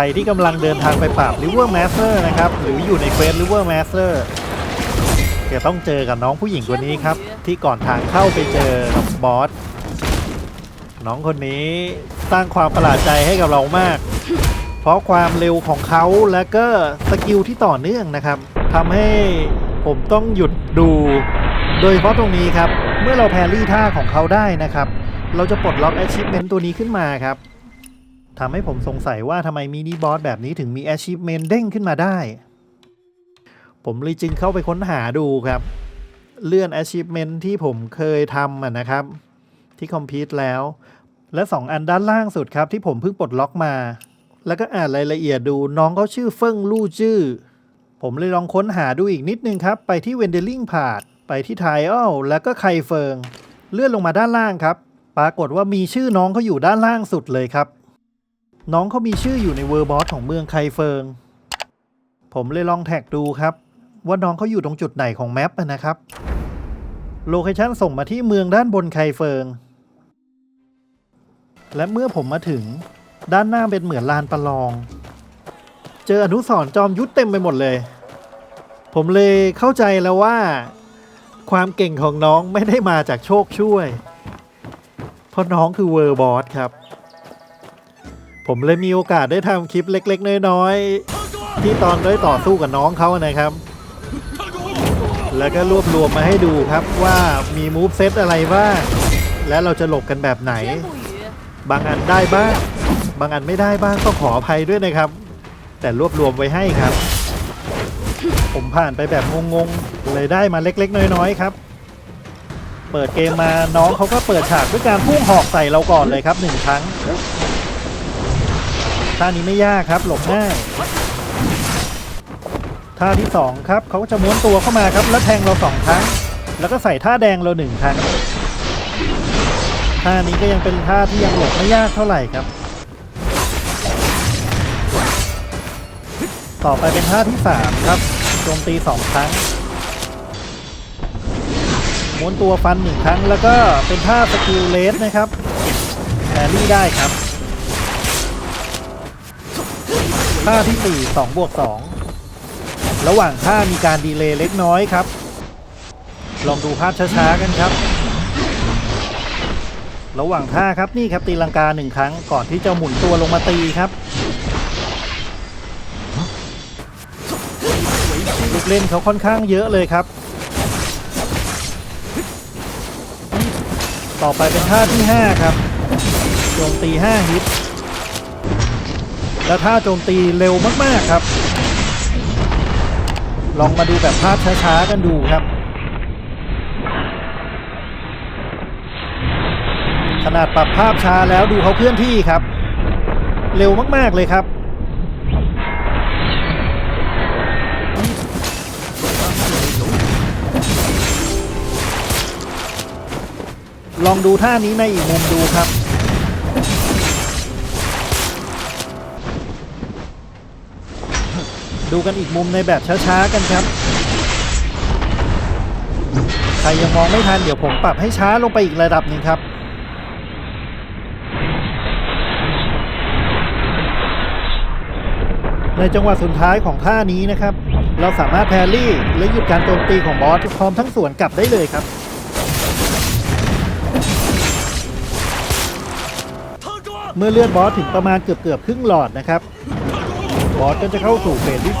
รที่กำลังเดินทางไปปราบ River Master นะครับ หรืออยู่ในเควส River Master จะต้องเจอกับน้องผู้หญิงคนนี้ครับ ที่ก่อนทางเข้าไปเจอกับบอส น้องคนนี้สร้างความประหลาดใจให้กับเรามาก เพราะความเร็วของเขาและก็สกิลที่ต่อเนื่องนะครับทำให้ผมต้องหยุดดู โดยเฉพาะตรงนี้ครับ เมื่อเราแพรรี่ท่าของเขาได้นะครับ เราจะปลดล็อก achievement ตัวนี้ขึ้นมาครับ ทำให้ผมสงสัยว่าทำไมมินิบอสแบบนี้ถึงมี achievement เด้งขึ้นมาได้ ผมเลยจึงเข้าไปค้นหาดูครับ เลื่อน achievement ที่ผมเคยทำะนะครับ ที่ complete แล้ว และ 2 อันด้านล่างสุดครับ ที่ผมเพิ่งปลดล็อกมา แล้วก็อ่านรายละเอียดดูน้องเขาชื่อเฟิ่งลู่จื้อผมเลยลองค้นหาดูอีกนิดนึงครับ ไปที่เวนเดลลิงพาดไปที่ไทออลแล้วก็ไคเฟิง เลื่อนลงมาด้านล่างครับ ปรากฏว่ามีชื่อน้องเขาอยู่ด้านล่างสุดเลยครับ น้องเขามีชื่ออยู่ในเวอร์บอสของเมืองไคเฟิง ผมเลยลองแท็กดูครับ ว่าน้องเขาอยู่ตรงจุดไหนของแมปนะครับ โลเคชันส่งมาที่เมืองด้านบนไคเฟิง และเมื่อผมมาถึงด้านหน้าเป็นเหมือนลานประลอง เจออนุสรจอมยุทธเต็มไปหมดเลย ผมเลยเข้าใจแล้วว่า ความเก่งของน้องไม่ได้มาจากโชคช่วย เพราะน้องคือเวอร์บอสครับ ผมเลยมีโอกาสได้ทำคลิปเล็ก ๆ น้อยๆที่ตอนได้ต่อสู้กับน้องเขานะครับ แล้วก็รวบรวมมาให้ดูครับว่ามีมูฟเซตอะไรบ้างและเราจะหลบกันแบบไหน บางอันได้บ้าง บางอันไม่ได้บ้างก็ขออภัยด้วยนะครับ แต่รวบรวมไว้ให้ครับ ผมผ่านไปแบบงงๆเลยได้มาเล็กๆ น้อยๆครับ เปิดเกมมาน้องเขาก็เปิดฉากด้วยการพุ่งหอกใส่เราก่อนเลยครับหนึ่งครั้ง ท่านี้ไม่ยากครับ หลบง่ายท่าที่สองครับเขาก็จะม้วนตัวเข้ามาครับ แล้วแทงเราสองครั้ง แล้วก็ใส่ท่าแดงเราหนึ่งครั้งท่านี้ก็ยังเป็นท่าที่ยังหลบไม่ยากเท่าไหร่ครับ ต่อไปเป็นท่าที่3ครับโจมตี2ครั้งม้วนตัวฟัน1ครั้ง แล้วก็เป็นท่าสกิลเลสนะครับแพรี่ได้ครับ ท่าที่ 4 2บวก2ระหว่างท่ามีการดีเลย์เล็กน้อยครับ ลองดูภาพช้าๆกันครับ ระหว่างท่าครับนี่ครับตีลังกาหนึ่งครั้งก่อนที่จะหมุนตัวลงมาตีครับลูกเล่นเขาค่อนข้างเยอะเลยครับ ต่อไปเป็นท่าที่ 5 ครับโจมตี 5 ฮิต และท่าโจมตีเร็วมากๆครับ ลองมาดูแบบภาพช้าๆกันดูครับ ขนาดปรับภาพช้าแล้วดูเขาเคลื่อนที่ครับ เร็วมากๆเลยครับลองดูท่านี้ในอีกมุมดูครับ ดูกันอีกมุมในแบบช้าๆกันครับ ใครยังมองไม่ทันเดี๋ยวผมปรับให้ช้าลงไปอีกระดับหนึ่งครับ ในจังหวะสุดท้ายของท่านี้นะครับ เราสามารถแพรรี่และหยุดการโจมตีของบอสพร้อมทั้งส่วนกลับได้เลยครับเมื่อเลือดบอสถึงประมาณเกือบเกือบๆครึ่งหลอดนะครับ บอสก็จะเข้าสู่เฟสที่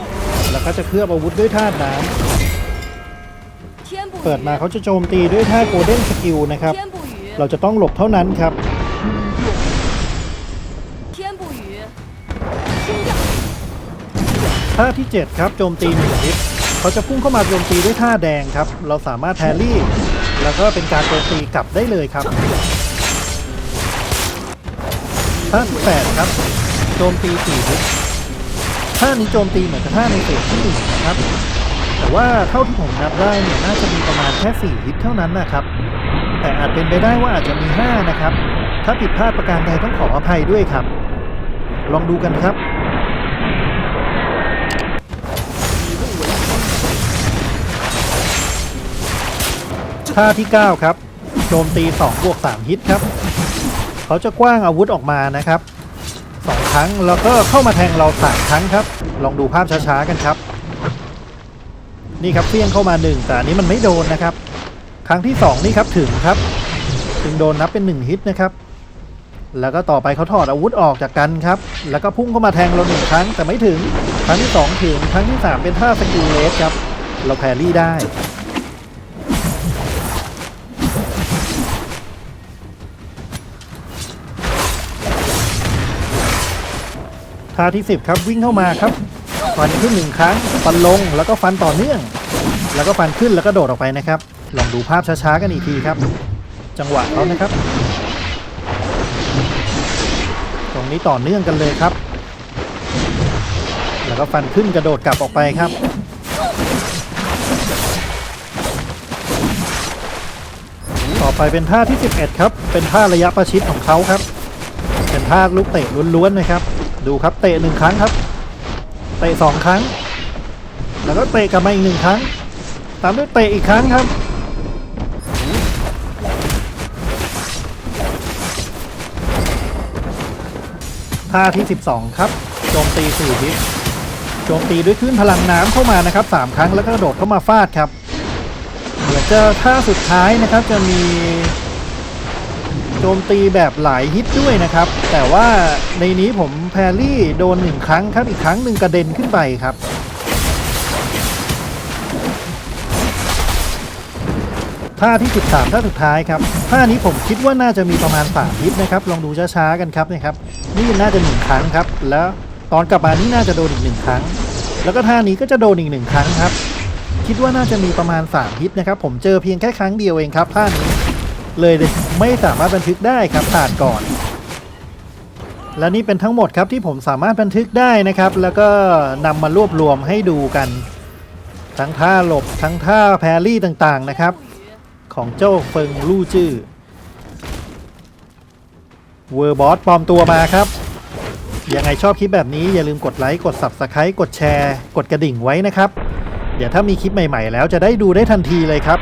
2 แล้วก็จะเคลือบอาวุธด้วยธาตุน้ำเปิดมาเขาจะโจมตีด้วยท่าโกลเด้นสกิลนะครับ เราจะต้องหลบเท่านั้นครับท่าที่ 7 ครับโจมตีหนึ่งทิศเขาจะพุ่งเข้ามาโจมตีด้วยท่าแดงครับ เราสามารถแทรี่ แล้วก็เป็นการโจมตีกลับได้เลยครับท่าที่8ครับโจมตีสี่ทิศ ท่านี้โจมตีเหมือนกับท่าในเฟสที่หนึ่งนะครับ แต่ว่าเท่าที่ผมนับได้เนี่ยน่าจะมีประมาณแค่สี่ฮิตเท่านั้นนะครับ แต่อาจเป็นไปได้ว่าอาจจะมี 5 นะครับ ถ้าผิดพลาดประการใดต้องขออภัยด้วยครับ ลองดูกันครับท่าที่ 9 ครับ โจมตี 2 บวก 3 ฮิตครับ เขาจะกว้างอาวุธออกมานะครับ สองครั้ง แล้วก็เข้ามาแทงเราสามครั้งครับ ลองดูภาพช้าๆกันครับ นี่ครับเฟี้ยงเข้ามาหนึ่งแต่อันนี้มันไม่โดนนะครับ ครั้งที่สองนี่ครับถึงครับ ถึงโดนนับเป็นหนึ่งฮิตนะครับ แล้วก็ต่อไปเขาถอดอาวุธออกจากกันครับ แล้วก็พุ่งเข้ามาแทงเราหนึ่งครั้งแต่ไม่ถึง ครั้งที่สองถึง ครั้งที่สามเป็นท่าสกิลเลสครับ เราแพรรี่ได้ ท่าที่ 10 ครับวิ่งเข้ามาครับฟันขึ้นหนึ่งครั้งฟันลงแล้วก็ฟันต่อเนื่อง แล้วก็ฟันขึ้นแล้วก็โดดออกไปนะครับ ลองดูภาพช้าๆกันอีกทีครับ จังหวะเขานะครับ ตรงนี้ต่อเนื่องกันเลยครับ แล้วก็ฟันขึ้นกระโดดกลับออกไปครับต่อไปเป็นท่าที่ 11 ครับ เป็นท่าระยะประชิดของเขาครับ เป็นท่าลูกเตะล้วนๆนะครับ ดูครับเตะหนึ่งครั้งครับ เตะสองครั้ง แล้วก็เตะกลับมาอีกหนึ่งครั้ง ตามด้วยเตะอีกครั้งครับท่าที่ 12 ครับโจมตี4ทิศโจมตีด้วยคลื่นพลังน้ำเข้ามานะครับ 3 ครั้งแล้วก็กระโดดเข้ามาฟาดครับ เดี๋ยวจะท่าสุดท้ายนะครับจะมี โจมตีแบบหลายฮิตด้วยนะครับ แต่ว่าในนี้ผมแพรรี่โดนหนึ่งครั้งครับ อีกครั้งหนึ่งกระเด็นขึ้นไปครับ ท่าที่ 13ท่าสุดท้ายครับ ท่านี้ผมคิดว่าน่าจะมีประมาณ3ฮิตนะครับ ลองดูช้าๆกันครับนะครับ นี่น่าจะหนึ่งครั้งครับ แล้วตอนกลับมานี่น่าจะโดนอีกหนึ่งครั้ง แล้วก็ท่านี้ก็จะโดนอีกหนึ่งครั้งครับ คิดว่าน่าจะมีประมาณ3ฮิตนะครับ ผมเจอเพียงแค่ครั้งเดียวเองครับท่านี้ เลยไม่สามารถบันทึกได้ครับผ่านก่อน และนี่เป็นทั้งหมดครับที่ผมสามารถบันทึกได้นะครับ แล้วก็นำมารวบรวมให้ดูกัน ทั้งท่าหลบทั้งท่าแพรรี่ต่างๆนะครับ ของเจ้าเฟิงลู่จื้อเวอร์บอสปลอมตัวมาครับยังไงชอบคลิปแบบนี้อย่าลืมกดไลค์กด Subscribe กดแชร์ กดกระดิ่งไว้นะครับ เดี๋ยวถ้ามีคลิปใหม่ๆแล้วจะได้ดูได้ทันทีเลยครับ